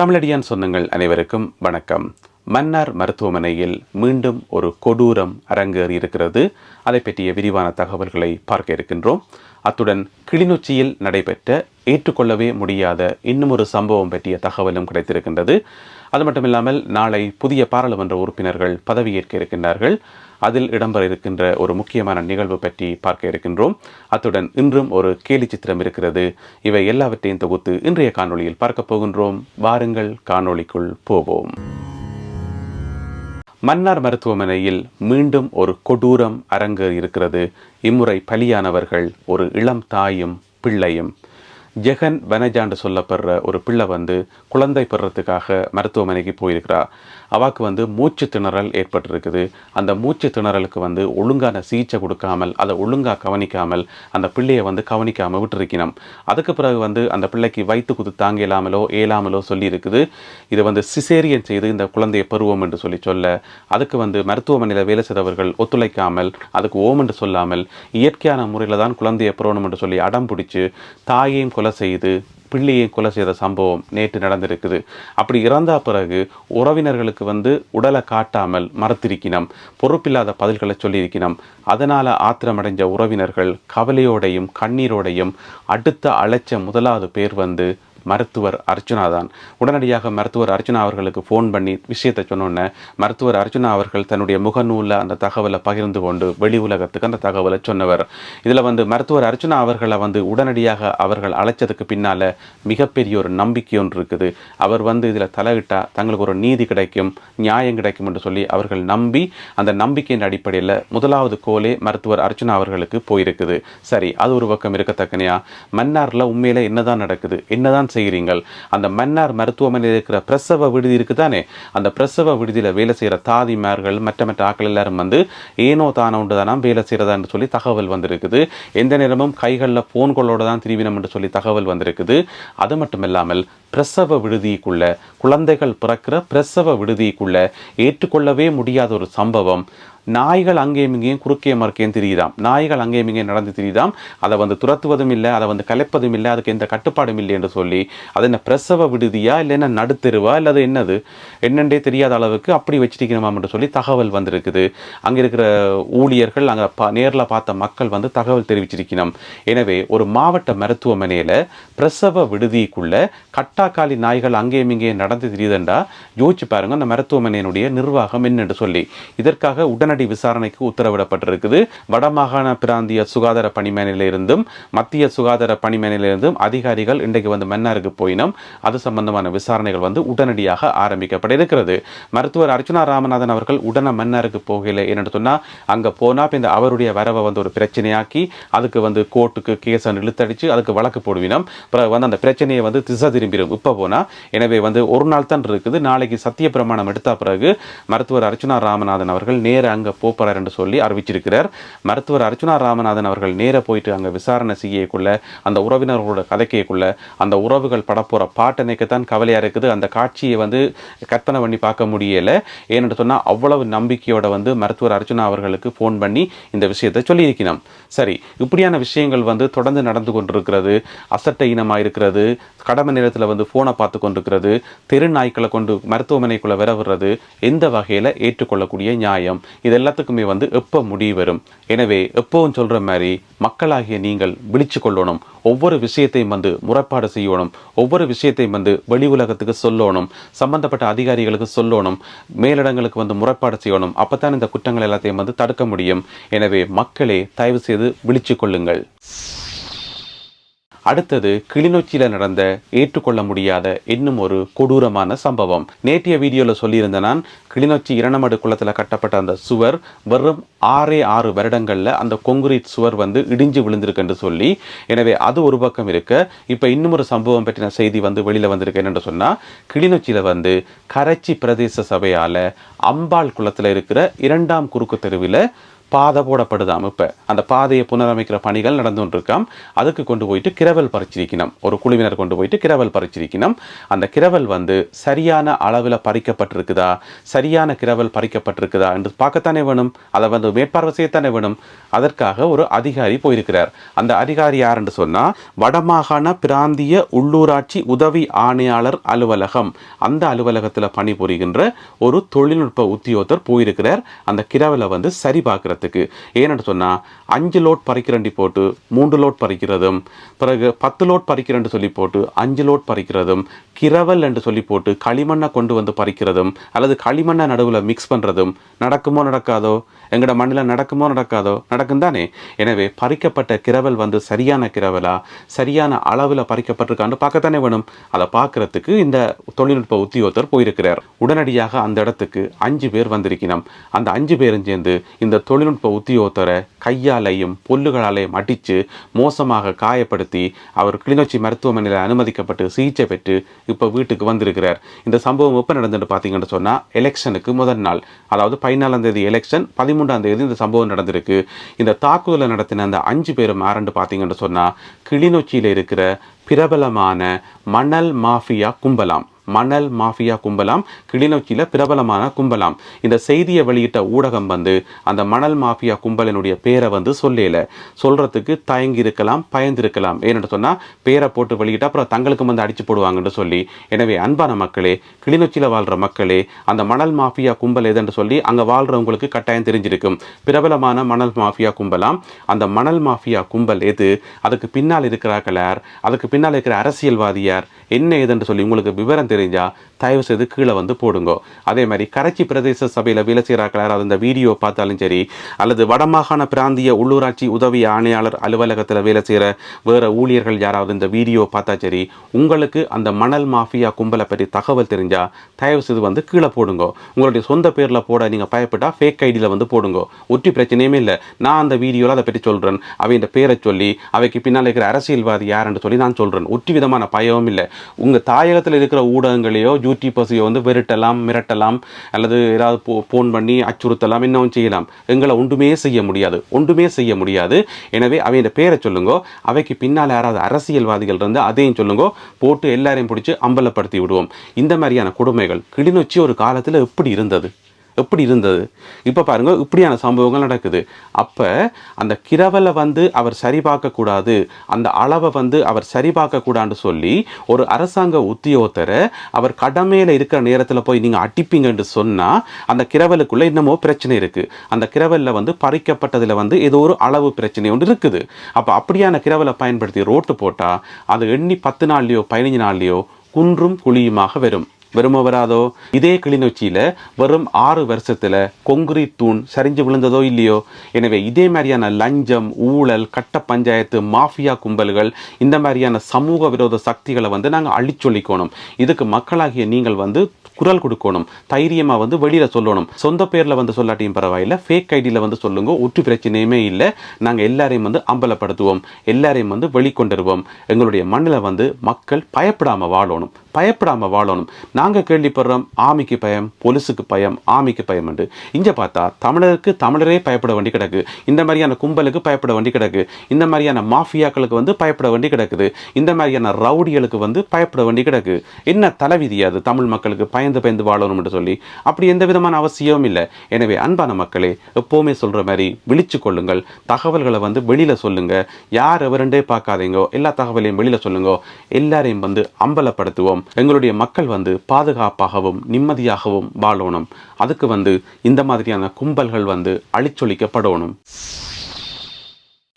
தமிழடியான் சொந்தங்கள் அனைவருக்கும் வணக்கம். மன்னார் மருத்துவமனையில் மீண்டும் ஒரு கொடூரம் அரங்கேறி இருக்கிறது. அதை பற்றிய விரிவான தகவல்களை பார்க்க இருக்கின்றோம். அத்துடன் கிளிநொச்சியில் நடைபெற்ற ஏற்றுக்கொள்ளவே முடியாத இன்னும் ஒரு சம்பவம் பற்றிய தகவலும் கிடைத்திருக்கின்றது. அது மட்டுமில்லாமல் நாளை புதிய பாராளுமன்ற உறுப்பினர்கள் பதவியேற்க இருக்கின்றார்கள். அதில் இடம்பெற இருக்கின்ற ஒரு முக்கியமான நிகழ்வு பற்றி பார்க்க இருக்கின்றோம். அத்துடன் இன்றும் ஒரு கேலி சித்திரம் இருக்கிறது. இவை எல்லாவற்றையும் தொகுத்து இன்றைய காணொளியில் பார்க்க போகின்றோம். வாருங்கள் காணொளிக்குள் போவோம். மன்னார் மருத்துவமனையில் மீண்டும் ஒரு கொடூரம் அரங்கு இருக்கிறது. இம்முறை பலியானவர்கள் ஒரு இளம் தாயும் பிள்ளையும் ஜெகன் வெனஜாண்டு சொல்லப்படுற ஒரு பிள்ளை வந்து குழந்தை பெறத்துக்காக மருத்துவமனைக்கு போயிருக்கிறா. அவாக்கு வந்து மூச்சு திணறல் ஏற்பட்டிருக்குது. அந்த மூச்சு திணறலுக்கு வந்து ஒழுங்கான சிகிச்சை கொடுக்காமல் அதை ஒழுங்காக கவனிக்காமல் அந்த பிள்ளையை வந்து கவனிக்காமல் விட்டுருக்கணும் அதுக்கு பிறகு வந்து அந்த பிள்ளைக்கு வயிற்று குத்து தாங்க இயலாமலோ ஏலாமலோ சொல்லியிருக்குது. இதை வந்து சிசேரியன் செய்து இந்த குழந்தையை பருவம் என்று சொல்லி சொல்ல அதுக்கு வந்து மருத்துவமனையில் வேலை செய்தவர்கள் ஒத்துழைக்காமல் அதுக்கு ஓம் என்று சொல்லாமல் இயற்கையான முறையில் தான் குழந்தையை பெறணும் என்று சொல்லி அடம் பிடிச்சி தாயையும் கொலை செய்து பிள்ளையை கொலை செய்த சம்பவம் நேற்று நடந்திருக்குது. அப்படி இறந்த பிறகு உறவினர்களுக்கு வந்து உடலை காட்டாமல் மறுத்திருக்கணும் பொறுப்பில்லாத பதில்களை சொல்லியிருக்கணும் அதனால் ஆத்திரமடைஞ்ச உறவினர்கள் கவலையோடையும் கண்ணீரோடையும் அடுத்த அழைச்ச முதலாவது பேர் வந்து மருத்துவர் அர்ச்சுனா தான் உடனடியாக மருத்துவர் அர்ச்சுனா அவர்களுக்கு ஃபோன் பண்ணி விஷயத்தை சொன்னோன்னே மருத்துவர் அர்ச்சுனா அவர்கள் தன்னுடைய முகநூலில் அந்த தகவலை பகிர்ந்து கொண்டு வெளி உலகத்துக்கு அந்த தகவலை சொன்னவர். இதில் வந்து மருத்துவர் அர்ச்சுனா அவர்களை வந்து உடனடியாக அவர்கள் அழைச்சதுக்கு பின்னால் மிகப்பெரிய ஒரு நம்பிக்கை ஒன்று இருக்குது. அவர் வந்து இதில் தலையிட்டால் தங்களுக்கு ஒரு நீதி கிடைக்கும் நியாயம் கிடைக்கும் என்று சொல்லி அவர்கள் நம்பி அந்த நம்பிக்கையின் அடிப்படையில் முதலாவது கோலே மருத்துவர் அர்ச்சனா அவர்களுக்கு போயிருக்குது. சரி அது ஒரு பக்கம் இருக்கத்தக்கனையா? மன்னாரில் உண்மையில் என்னதான் நடக்குது? என்னதான் செய்கிறீங்கள். அந்த மன்னார் மருத்துவமனையில் இருக்கிற பிரசவ விடுதி இருக்குது தானே அந்த பிரசவ விடுதியில் வேலை செய்கிற தாதிமார்கள் மற்ற மற்ற ஆட்கள் எல்லாரும் வந்து ஏனோ தானோ ஒன்று தானா வேலை செய்கிறதான்னு சொல்லி தகவல் வந்திருக்குது. எந்த நேரமும் கைகளில் ஃபோன்களோட தான் திரிவினம் என்று சொல்லி தகவல் வந்திருக்குது. அது மட்டும் இல்லாமல் பிரசவ விடுதிக்குள்ள குழந்தைகள் பிறக்கிற பிரசவ விடுதிக்குள்ள ஏற்றுக்கொள்ளவே முடியாத ஒரு சம்பவம். நாய்கள் அங்கேயும் இங்கேயும் குறுக்கே மறுக்கையும் திரியுதாம். நாய்கள் அங்கேயும் இங்கேயும் நடந்து திரியுதாம். அதை வந்து துரத்துவதும் இல்லை அதை வந்து கலைப்பதும் இல்லை அதுக்கு எந்த கட்டுப்பாடும் இல்லை என்று சொல்லி அது என்ன பிரசவ விடுதியா இல்லை என்ன நடுத்தெருவா இல்லை அது என்னது? என்னென்றே தெரியாத அளவுக்கு அப்படி வச்சிருக்கணுமாம் என்று சொல்லி தகவல் வந்திருக்குது. அங்கே இருக்கிற ஊழியர்கள் அங்கே பா நேரில் பார்த்த மக்கள் வந்து தகவல் தெரிவிச்சிருக்கணும். எனவே ஒரு மாவட்ட மருத்துவமனையில் பிரசவ விடுதிக்குள்ள கட்டாக்காலி நாய்கள் அங்கேயும் இங்கேயும் நடந்து திரியுதுண்டா? யோசிச்சு பாருங்கள் அந்த மருத்துவமனையினுடைய நிர்வாகம் என்னென்று சொல்லி. இதற்காக உடனடி உடனடி விசாரணைக்கு உத்தரவிடப்பட்டிருக்குது. வடமாகாண பிராந்திய சுகாதார பணிமனையிலிருந்தும் மத்திய சுகாதார பணிமனையிலிருந்தும் அதிகாரிகள் இன்றைக்கு வந்து மன்னாருக்கு போயினோம் அது சம்பந்தமான விசாரணைகள் வந்து உடனடியாக ஆரம்பிக்கப்பட இருக்கிறது மருத்துவர் அர்ச்சனா ராமநாதன் அவர்கள் உடனே மன்னாருக்கு போகல என்னன்னு சொன்னால் அங்கே போனால் இந்த அவருடைய வரவை வந்து ஒரு பிரச்சனையாக்கி அதுக்கு வந்து கோர்ட்டுக்கு கேஸை இழுத்தடிச்சு அதுக்கு வழக்கு போடுவினோம் பிறகு வந்து அந்த பிரச்சனையை வந்து திசை திரும்பிடும். இப்போ போனால் எனவே வந்து ஒரு நாள் தான் இருக்குது. நாளைக்கு சத்திய பிரமாணம் எடுத்த பிறகு மருத்துவர் அர்ச்சனா ராமநாதன் அவர்கள் நேர அங்கே போகிறார் என்று சொல்லி அறிவிச்சிருக்கிறார். மருத்துவர் அர்ச்சுனா ராமநாதன் அவர்கள் நேர போயிட்டு அங்கே விசாரணை செய்யக்குள்ள அந்த உறவினர்களோட கதைக்கைக்குள்ள அந்த உறவுகள் படப்போகிற பாட்டனைக்குத்தான் கவலையாக இருக்குது. அந்த காட்சியை வந்து கற்பனை பண்ணி பார்க்க முடியலை. ஏன்னு சொன்னால் அவ்வளவு நம்பிக்கையோட வந்து மருத்துவர் அர்ச்சுனா அவர்களுக்கு ஃபோன் பண்ணி இந்த விஷயத்தை சொல்லியிருக்கணும். சரி இப்படியான விஷயங்கள் வந்து தொடர்ந்து நடந்து கொண்டிருக்கிறது. அசட்ட இனமாக இருக்கிறது கடமை நேரத்தில் வந்து ஃபோனை பார்த்து கொண்டிருக்கிறது. தெரு நாய்க்களை கொண்டு மருத்துவமனைக்குள்ளே விரவுறது. எந்த வகையில் ஏற்றுக்கொள்ளக்கூடிய நியாயம்? இதை எல்லாத்துக்குமே வந்து எப்போ முடிவு வரும்? எனவே எப்பவும் சொல்கிற மாதிரி மக்களாகிய நீங்கள் விழிச்சு கொள்ளணும். ஒவ்வொரு விஷயத்தையும் வந்து முறைப்பாடு செய்யணும். ஒவ்வொரு விஷயத்தையும் வந்து வெளி உலகத்துக்கு சொல்லணும். சம்பந்தப்பட்ட அதிகாரிகளுக்கு சொல்லணும். மேலிடங்களுக்கு வந்து முறைப்பாடு செய்யணும். அப்போ இந்த குற்றங்கள் எல்லாத்தையும் வந்து தடுக்க முடியும். எனவே மக்களே தயவு செய்து விழிச்சு கொள்ளுங்கள். அடுத்தது கிளிநொச்சியில் நடந்த ஏற்றுக்கொள்ள முடியாத இன்னும் ஒரு கொடூரமான சம்பவம். நேற்றைய வீடியோவில் சொல்லியிருந்த நான் கிளிநொச்சி இரணமடு குளத்தில் கட்டப்பட்ட அந்த சுவர் வெறும் ஆறே ஆறு வருடங்களில் அந்த கொங்குரீட் சுவர் வந்து இடிஞ்சு விழுந்திருக்குன்னு சொல்லி எனவே அது ஒரு பக்கம் இருக்க இப்போ இன்னும் ஒரு சம்பவம் பற்றின செய்தி வந்து வெளியில் வந்திருக்கு என்னென்னு சொன்னால் கிளிநொச்சியில் வந்து கரைச்சி பிரதேச சபையால் அம்பாள் குளத்தில் இருக்கிற இரண்டாம் குறுக்கு தெருவில் பாதை போடப்படுதாம் இப்போ. அந்த பாதையை புனரமைக்கிற பணிகள் நடந்து கொண்டிருக்காம் அதுக்கு கொண்டு போயிட்டு கிரவல் பறிச்சிருக்கணும். ஒரு குழுவினர் கொண்டு போயிட்டு கிரவல் பறிச்சிருக்கணும். அந்த கிரவல் வந்து சரியான அளவில் பறிக்கப்பட்டிருக்குதா? சரியான கிரவல் பறிக்கப்பட்டிருக்குதா? என்று பார்க்கத்தானே வேணும். அதை வந்து மேற்பார்வை செய்யத்தானே வேணும். அதற்காக ஒரு அதிகாரி போயிருக்கிறார். அந்த அதிகாரி யாருன்ட்டு சொன்னால் வடமாகாண பிராந்திய உள்ளூராட்சி உதவி ஆணையாளர் அலுவலகம். அந்த அலுவலகத்தில் பணிபுரிகின்ற ஒரு தொழில்நுட்ப உத்தியோகத்தர் போயிருக்கிறார். அந்த கிரவலை வந்து சரி பார்க்கறதுக்கு ஏன்னு சொன்னால் அஞ்சு லோட் பறிக்கிறண்டி போட்டு மூன்று லோட் பறிக்கிறதும் பிறகு பத்து லோட் பறிக்கிறண்டு சொல்லி போட்டு அஞ்சு லோட் பறிக்கிறதும் கிரவல் என்று சொல்லி போட்டு களிமண்ணை கொண்டு வந்து பறிக்கிறதும் அல்லது களிமண்ணை நடுவில் மிக்ஸ் பண்ணுறதும் நடக்குமோ நடக்காதோ எங்களோட மண்ணில் நடக்குமோ நடக்காதோ நடக்கும் தானே எனவே பறிக்கப்பட்ட கிரவல் வந்து சரியான கிரவலா சரியான அளவில் பறிக்கப்பட்டிருக்கான்னு பார்க்கத்தானே வேணும். அதை பார்க்கறதுக்கு இந்த தொழில்நுட்ப உத்தியோகத்தர் போயிருக்கிறார். உடனடியாக அந்த இடத்துக்கு அஞ்சு பேர் வந்திருக்கணும். அந்த அஞ்சு பேரும் சேர்ந்து இந்த தொழில் தொழில்நுட்ப உத்தியோகத்தரை கையாலையும் பொல்லுகளாலையும் அடித்து மோசமாக காயப்படுத்தி அவர் கிளிநொச்சி மருத்துவமனையில் அனுமதிக்கப்பட்டு சிகிச்சை பெற்று இப்போ வீட்டுக்கு வந்திருக்கிறார். இந்த சம்பவம் எப்போ நடந்துட்டு பார்த்தீங்கன்னு சொன்னால் எலெக்ஷனுக்கு முதல் நாள். அதாவது பதினாலாம் தேதி எலெக்ஷன் பதிமூன்றாம் தேதி இந்த சம்பவம் நடந்திருக்கு. இந்த தாக்குதலை நடத்தின அந்த அஞ்சு பேரும் ஆரண்டு பார்த்தீங்கன்னு சொன்னால் கிளிநொச்சியில் இருக்கிற பிரபலமான மணல் மாஃபியா கும்பலாம். மணல் மாஃபியா கும்பலாம் கிளிநொச்சியில் பிரபலமான கும்பலாம். இந்த செய்தியை வெளியிட்ட ஊடகம் வந்து அந்த மணல் மாஃபியா கும்பலினுடைய பேரை வந்து சொல்லல. சொல்றதுக்கு தயங்கி இருக்கலாம் பயந்திருக்கலாம். ஏன்னு சொன்னால் பேரை போட்டு வெளியிட்டா அப்புறம் தங்களுக்கு வந்து அடிச்சு போடுவாங்கன்னு சொல்லி. எனவே அன்பான மக்களே கிளிநொச்சியில் வாழ்கிற மக்களே அந்த மணல் மாஃபியா கும்பல் எதுன்னு சொல்லி அங்கே வாழ்கிறவங்களுக்கு கட்டாயம் தெரிஞ்சிருக்கும். பிரபலமான மணல் மாஃபியா கும்பலாம் அந்த மணல் மாஃபியா கும்பல் எது? அதுக்கு பின்னால் இருக்கிறார்களார் அதுக்கு பின்னால் இருக்கிற அரசியல்வாதியார் என்ன ஏதுன்னு சொல்லி உங்களுக்கு விவரம் தெரிஞ்சால் தயவு செய்து கீழே வந்து போடுங்க. அதே மாதிரி கரைச்சி பிரதேச சபையில் வேலை செய்கிறார்கள் யாராவது இந்த வீடியோ பார்த்தாலும் சரி அல்லது வடமாகாண பிராந்திய உள்ளூராட்சி உதவி ஆணையாளர் அலுவலகத்தில் வேலை செய்கிற வேறு ஊழியர்கள் யாராவது இந்த வீடியோ பார்த்தா சரி உங்களுக்கு அந்த மணல் மாஃபியா கும்பலை பற்றி தகவல் தெரிஞ்சால் தயவு செய்து வந்து கீழே போடுங்க. உங்களுடைய சொந்த பேரில் போட நீங்கள் பயப்பட்டால் ஃபேக் ஐடியில் வந்து போடுங்க. ஒற்றி பிரச்சனையுமே இல்லை. நான் அந்த வீடியோவில் அதை பற்றி சொல்கிறேன் அவையின் பேரை சொல்லி அவைக்கு பின்னால் இருக்கிற அரசியல்வாதி யாருன்னு சொல்லி நான் சொல்கிறேன் ஒற்றி விதமான பயமும் இல்லை. உங்கள் தாயகத்தில் இருக்கிற ஊடகங்களையோ யூடியூபர்ஸையோ வந்து விரட்டலாம் மிரட்டலாம் அல்லது ஏதாவது போ ஃபோன் பண்ணி அச்சுறுத்தலாம் இன்னும் செய்யலாம். எங்களை ஒன்றுமே செய்ய முடியாது. ஒன்றுமே செய்ய முடியாது. எனவே அவையோட பேரை சொல்லுங்க. அவைக்கு பின்னால் யாராவது அரசியல்வாதிகள் இருந்து அதையும் சொல்லுங்க. போட்டு எல்லாரையும் பிடிச்சி அம்பலப்படுத்தி விடுவோம். இந்த மாதிரியான கொடுமைகள் கிளிநொச்சி ஒரு காலத்தில் எப்படி இருந்தது? எப்படி இருந்தது? இப்போ பாருங்கள் இப்படியான சம்பவங்கள் நடக்குது. அப்போ அந்த கிரவலை வந்து அவர் சரி பார்க்கக்கூடாது அந்த அளவை வந்து அவர் சரி பார்க்கக்கூடாதுன்னு சொல்லி ஒரு அரசாங்க உத்தியோகத்தரை அவர் கடமையில் இருக்கிற நேரத்தில் போய் நீங்கள் அடிப்பீங்கன்னு சொன்னால் அந்த கிரவலுக்குள்ளே இன்னமோ பிரச்சனை இருக்குது அந்த கிரவலில் வந்து பறிக்கப்பட்டதில் வந்து ஏதோ ஒரு அளவு பிரச்சனை ஒன்று இருக்குது. அப்போ அப்படியான கிரவலை பயன்படுத்தி ரோட்டு போட்டால் அது எண்ணி பத்து நாள்லையோ பதினஞ்சு நாள்லையோ குன்றும் குழியுமாக வரும். வருமோ வராதோ? இதே கிளிநொச்சியில் வெறும் ஆறு வருஷத்தில் கொங்கிரீட் தூண் சரிஞ்சு விழுந்ததோ இல்லையோ? எனவே இதே மாதிரியான லஞ்சம் ஊழல் கட்ட பஞ்சாயத்து மாஃபியா கும்பல்கள் இந்த மாதிரியான சமூக விரோத சக்திகளை வந்து நாங்கள் அழிச்சொல்லிக்கணும் இதுக்கு மக்களாகிய நீங்கள் வந்து குரல் கொடுக்கணும். தைரியமாக வந்து வெளியில் சொல்லணும். சொந்த பேரில் வந்து சொல்லாட்டியும் பரவாயில்ல. ஃபேக் ஐடியில் வந்து சொல்லுங்க. ஒற்று பிரச்சனையுமே இல்லை. நாங்கள் எல்லாரையும் வந்து அம்பலப்படுத்துவோம். எல்லாரையும் வந்து வெளிக்கொண்டுருவோம். எங்களுடைய மண்ணில் வந்து மக்கள் பயப்படாமல் வாழணும். பயப்படாமல் வாழணும். நாங்கள் கேள்விப்படுறோம் ஆமிக்கு பயம் பொலிசுக்கு பயம் ஆமிக்கு பயம் உண்டு இங்கே பார்த்தா தமிழருக்கு தமிழரே பயப்பட வேண்டி கிடக்கு. இந்த மாதிரியான கும்பலுக்கு பயப்பட வேண்டி கிடக்கு. இந்த மாதிரியான மாஃபியாக்களுக்கு வந்து பயப்பட வேண்டி கிடக்குது. இந்த மாதிரியான ரவுடிகளுக்கு வந்து பயப்பட வேண்டி கிடக்கு. என்ன தலைவிதி அது? தமிழ் மக்களுக்கு பயந்து பயந்து வாழணும் என்று சொல்லி. அப்படி எந்த விதமான அவசியமும் இல்லை. எனவே அன்பான மக்களே எப்போவுமே சொல்கிற மாதிரி விழிச்சு கொள்ளுங்கள். தகவல்களை வந்து வெளியில் சொல்லுங்கள் யார் எவருண்டே பார்க்காதீங்க எல்லா தகவலையும் வெளியில் சொல்லுங்க. எல்லாரையும் வந்து அம்பலப்படுத்துவோம். எங்களுடைய மக்கள் வந்து பாதுகாப்பாகவும் நிம்மதியாகவும் வாழணும். அதுக்கு வந்து இந்த மாதிரியான கும்பல்கள் வந்து அழிச்சொலிக்கப்படணும்.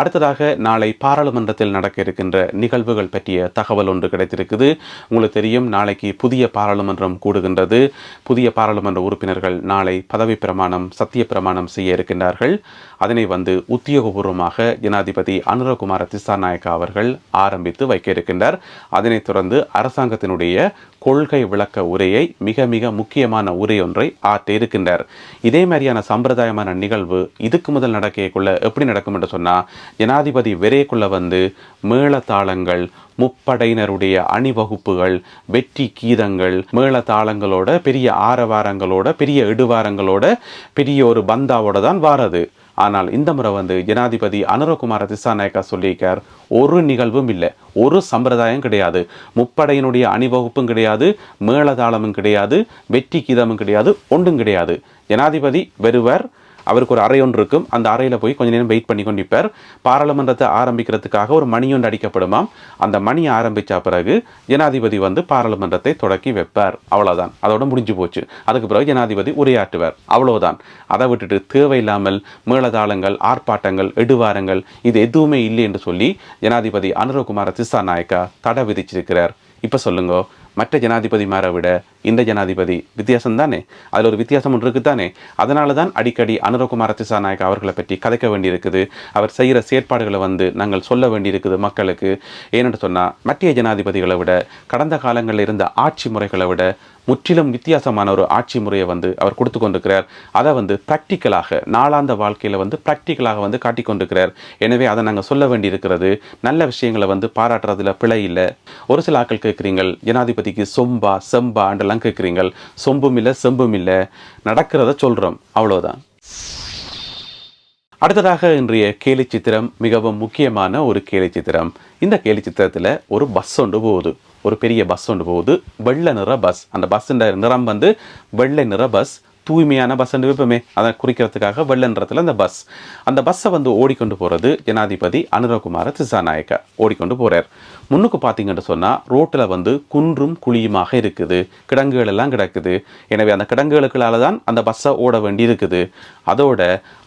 அடுத்ததாக நாளை பாராளுமன்றத்தில் நடக்க இருக்கின்ற நிகழ்வுகள் பற்றிய தகவல் ஒன்று கிடைத்திருக்குது. உங்களுக்கு தெரியும் நாளைக்கு புதிய பாராளுமன்றம் கூடுகின்றது. புதிய பாராளுமன்ற உறுப்பினர்கள் நாளை பதவி பிரமாணம் சத்திய பிரமாணம் செய்ய இருக்கின்றார்கள். அதனை வந்து உத்தியோகபூர்வமாக ஜனாதிபதி அனுரகுமார திசாநாயக்கா அவர்கள் ஆரம்பித்து வைக்க இருக்கின்றார். அதனைத் தொடர்ந்து அரசாங்கத்தினுடைய கொள்கை விளக்க உரையை மிக மிக முக்கியமான உரை ஒன்றை ஆற்ற இருக்கின்றார். இதே மாதிரியான சம்பிரதாயமான நிகழ்வு இதுக்கு முதல் நடக்கக்குள்ள எப்படி நடக்கும் என்று சொன்னால் ஜனாதிபதி விரைக்குள்ள வந்து மேளதாளங்கள் முப்படையினருடைய அணிவகுப்புகள் வெற்றி கீதங்கள் மேளதாளங்களோட பெரிய ஆரவாரங்களோட பெரிய இடுவாரங்களோட பெரிய ஒரு பந்தாவோட தான் வாரது. ஆனால் இந்த முறை வந்து ஜனாதிபதி அனுரகுமார திசாநாயக்கா சொல்லியிருக்கார் ஒரு நிகழ்வும் இல்லை ஒரு சம்பிரதாயம் கிடையாது. முப்படையினுடைய அணிவகுப்பும் கிடையாது மேளதாளமும் கிடையாது வெற்றி கீதமும் கிடையாது ஒன்றும் கிடையாது. ஜனாதிபதி வருவர் அவருக்கு ஒரு அறை ஒன்று இருக்கும். அந்த அறையில் போய் கொஞ்ச நேரம் வெயிட் பண்ணி கொண்டிருப்பார். பாராளுமன்றத்தை ஆரம்பிக்கிறதுக்காக ஒரு மணி ஒன்று அடிக்கப்படுமாம். அந்த மணி ஆரம்பித்த பிறகு ஜனாதிபதி வந்து பாராளுமன்றத்தை தொடக்கி வைப்பார். அவ்வளோதான் அதோட முடிஞ்சு போச்சு. அதுக்கு பிறகு ஜனாதிபதி உரையாற்றுவார். அவ்வளோதான் அதை விட்டுட்டு தேவையில்லாமல் மேளதாளங்கள் ஆர்ப்பாட்டங்கள் எடுவாரங்கள் இது எதுவுமே இல்லை என்று சொல்லி ஜனாதிபதி அனுரகுமார திசாநாயக்கா தடை விதிச்சிருக்கிறார். இப்போ சொல்லுங்க. மற்ற ஜனாதிபதிமாரை விட இந்த ஜனாதிபதி வித்தியாசம் தானே அதில் ஒரு வித்தியாசம் ஒன்று இருக்குது தானே அதனால தான் அடிக்கடி அனுரகுமார திசாநாயக் அவர்களை பற்றி கதைக்க வேண்டியிருக்குது. அவர் செய்கிற செயற்பாடுகளை வந்து நாங்கள் சொல்ல வேண்டியிருக்குது மக்களுக்கு. ஏனென்று சொன்னால் மத்திய ஜனாதிபதிகளை விட கடந்த காலங்களில் இருந்த ஆட்சி முறைகளை விட முற்றிலும் வித்தியாசமான ஒரு ஆட்சி முறையை வந்து அவர் கொடுத்து கொண்டிருக்கிறார். அதை வந்து ப்ராக்டிக்கலாக நாளாந்த வாழ்க்கையில் வந்து ப்ராக்டிக்கலாக வந்து காட்டிக் கொண்டிருக்கிறார். எனவே அதை நாங்கள் சொல்ல வேண்டியிருக்கிறது நல்ல விஷயங்களை வந்து பாராட்டுறதுல பிழை இல்லை. ஒரு சில ஆட்கள் கேட்குறீங்கள் ஜனாதிபதிக்கு சொம்பா செம்பா என்றெல்லாம் கேட்குறீங்கள். சொம்பும் இல்லை செம்பும் இல்லை. நடக்கிறத சொல்கிறோம் அவ்வளோதான் அடுத்ததாக இன்றைய கேலி சித்திரம் மிகவும் முக்கியமான ஒரு கேலி சித்திரம். இந்த கேலி சித்திரத்தில் ஒரு பஸ் ஒன்று போகுது. ஒரு பெரிய பஸ் ஒன்று போகுது. வெள்ளை நிற பஸ் அந்த பஸ்ஸுன்ற நிறம் வந்து வெள்ளை நிற பஸ் தூய்மையான பஸ் விருப்பமே அதை குறிக்கிறதுக்காக வெள்ளை நிறத்தில் அந்த பஸ் அந்த பஸ்ஸை வந்து ஓடிக்கொண்டு போகிறது ஜனாதிபதி அனுரகுமார திசாநாயக்கா. ஓடிக்கொண்டு போகிறார் முன்னுக்கு பார்த்தீங்கன்னு சொன்னால் ரோட்டில் வந்து குன்றும் குழியுமாக இருக்குது. கிடங்குகள் எல்லாம் கிடக்குது. எனவே அந்த கிடங்குகளுக்களால தான் அந்த பஸ்ஸை ஓட வேண்டி இருக்குது அதோட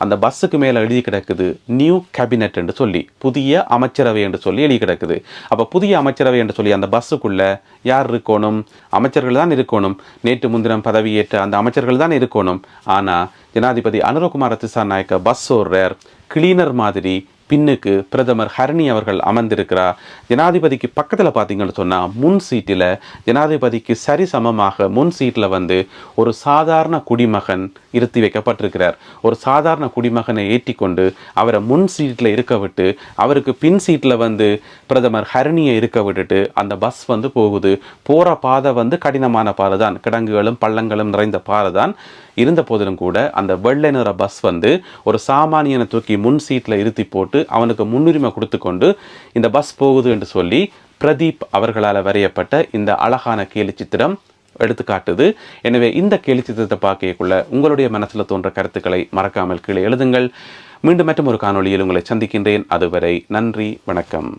அந்த பஸ்ஸுக்கு மேலே எழுதி கிடக்குது நியூ கேபினட் என்று சொல்லி புதிய அமைச்சரவை என்று சொல்லி எழுதி கிடக்குது. அப்போ புதிய அமைச்சரவை என்று சொல்லி அந்த பஸ்ஸுக்குள்ளே யார் இருக்கணும்? அமைச்சர்கள் தான் இருக்கணும். நேற்று முன்தினம் பதவியேற்ற அந்த அமைச்சர்கள் தான் இருக்கணும். ஆனால் ஜனாதிபதி அனுரகுமார திசாநாயக்க பஸ் ஓடுறார். கிளீனர் மாதிரி பின்னுக்கு பிரதமர் ஹரணி அவர்கள் அமர்ந்திருக்கிறார். ஜனாதிபதிக்கு பக்கத்தில் பார்த்தீங்கன்னு சொன்னால் முன் சீட்டில் ஜனாதிபதிக்கு சரிசமமாக முன் சீட்டில் வந்து ஒரு சாதாரண குடிமகன் இருத்தி வைக்கப்பட்டிருக்கிறார். ஒரு சாதாரண குடிமகனை ஏற்றி கொண்டு அவரை முன் சீட்டில் இருக்க விட்டு அவருக்கு பின் சீட்டில் வந்து பிரதமர் ஹரணியை இருக்க விட்டுட்டு அந்த பஸ் வந்து போகுது. போகிற பாதை வந்து கடினமான பாதை தான் கிடங்குகளும் பள்ளங்களும் நிறைந்த பாதை தான் இருந்த போதிலும் கூட அந்த வெள்ளை நிற பஸ் வந்து ஒரு சாமானியனை தூக்கி முன் சீட்டில் இருத்தி போட்டு அவனுக்கு முன்னுரிமை கொடுத்து கொண்டு இந்த பஸ் போகுது என்று சொல்லி பிரதீப் அவர்களால் வரையப்பட்ட இந்த அழகான கேலி சித்திரம் எடுத்துக்காட்டுது எனவே இந்த கேலி சித்திரத்தை பார்க்கக்குள்ள உங்களுடைய மனசில் தோன்ற கருத்துக்களை மறக்காமல் கீழே எழுதுங்கள். மீண்டும் மற்றும் ஒரு காணொளியில் உங்களை சந்திக்கின்றேன். அதுவரை நன்றி வணக்கம்.